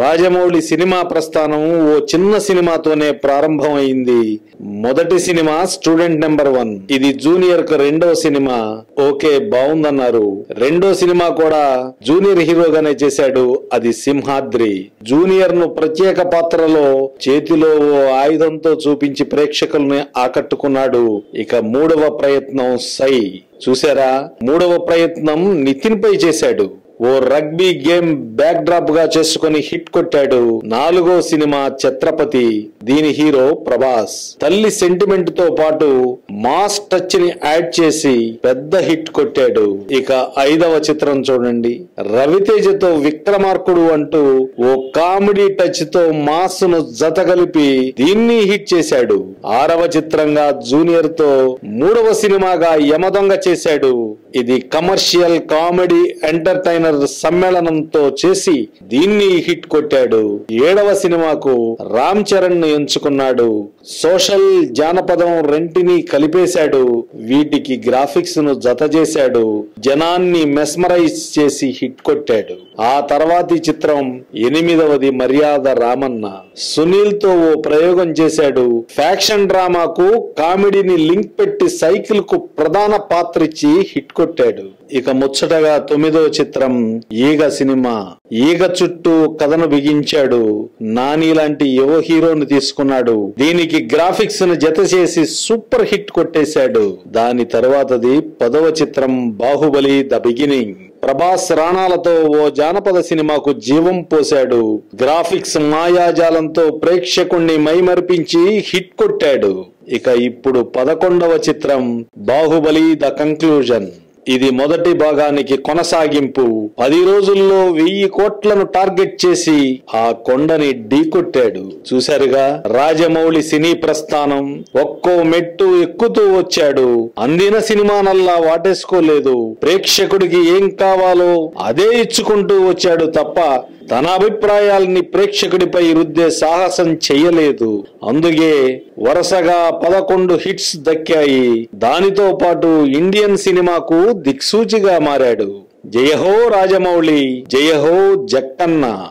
Rajamouli cinema ప్రస్థానం ఓ చిన్న సినిమాతోనే ప్రారంభమైంది. మొదటి సినిమా స్టూడెంట్ నెంబర్ వన్. ఇది జూనియర్కు రెండో సినిమా. ఓకే బాగుందన్నారు రెండో సినిమా కూడా జూనియర్ హీరోగానే చేశాడు. అది సింహాద్రి. జూనియర్ను ప్రత్యేక పాత్రలో చేతిలో ఓ ఆయుధంతో చూపించి ప్రేక్షకుల్ని ఆకట్టుకున్నాడు. ఇక మూడవ ప్రయత్నం సై. చూసారా మూడవ ప్రయత్నం నితిన్ పై చేశాడు. ఓ రగ్బీ గేమ్ బ్యాక్ డ్రాప్గా చేసుకుని హిట్ కొట్టాడు నాలుగో సినిమా ఛత్రపతి. దీని హీరో ప్రభాస్. తల్లి సెంటిమెంట్తో పాటు మాస్ టచ్ని యాడ్ చేసి పెద్ద హిట్ కొట్టాడు. ఇక ఐదవ చిత్రం చూడండి. రవితేజతో విక్రమార్కుడు అంటూ ఓ కామెడీ టచ్తో మాస్ను జతగలిపి దీన్ని హిట్ చేశాడు. ఆరవ చిత్రంగా జూనియర్తో మూడవ సినిమాగా యమదొంగ చేశాడు. ఇది కమర్షియల్ కామెడీ ఎంటర్టైనర్ సమ్మేళనంతో చేసి దీన్ని హిట్ కొట్టాడు. ఏడవ సినిమాకు రామ్ చరణ్ను ఎంచుకున్నాడు. సోషల్ జానపదం రెంటిని కలిపేశాడు. వీటికి గ్రాఫిక్స్ను జత చేశాడు. జనాన్ని మెస్మరైజ్ చేసి హిట్ కొట్టాడు. ఆ తర్వాతి చిత్రం ఎనిమిదవది మర్యాద రామన్న. సునీల్తో ఓ ప్రయోగం చేశాడు. ఫ్యాక్షన్ డ్రామాకు కామెడీని లింక్ పెట్టి సైకిల్కు ప్రధాన పాత్ర ఇచ్చి హిట్ కొట్టాడు. ఇక ముచ్చటగా తొమ్మిదో చిత్రం ఈగ సినిమా. ఈగ చుట్టూ కథను బిగించాడు. నాని లాంటి యువ హీరోను తీసుకున్నాడు. దీనికి గ్రాఫిక్స్ను జత చేసి సూపర్ హిట్ కొట్టేశాడు. దాని తర్వాతది పదవ చిత్రం బాహుబలి ద బిగినింగ్. ప్రభాస్ రాణాలతో ఓ జానపద సినిమాకు జీవం పోశాడు. గ్రాఫిక్స్ మాయాజాలంతో ప్రేక్షకుణ్ణి మైమర్పించి హిట్ కొట్టాడు. ఇక ఇప్పుడు పదకొండవ చిత్రం బాహుబలి ద కంక్లూజన్. ఇది మొదటి భాగానికి కొనసాగింపు. పది రోజుల్లో వెయ్యి కోట్లను టార్గెట్ చేసి ఆ కొండని ఢీకొట్టాడు. చూశారుగా? రాజమౌళి సినీ ప్రస్థానం ఒక్కో మెట్టు ఎక్కుతూ వచ్చాడు. అందిన సినిమానల్లా వాటేసుకోలేదు. ప్రేక్షకుడికి ఏం కావాలో అదే ఇచ్చుకుంటూ వచ్చాడు తప్ప తన అభిప్రాయాల్ని ప్రేక్షకుడిపై రుద్దే సాహసం చెయ్యలేదు అందుకే వరుసగా పదకొండు హిట్స్ దక్కాయి. దానితో పాటు ఇండియన్ సినిమాకు దిక్సూచిగా మారాడు. జయహో రాజమౌళి జయహో జక్కన్న.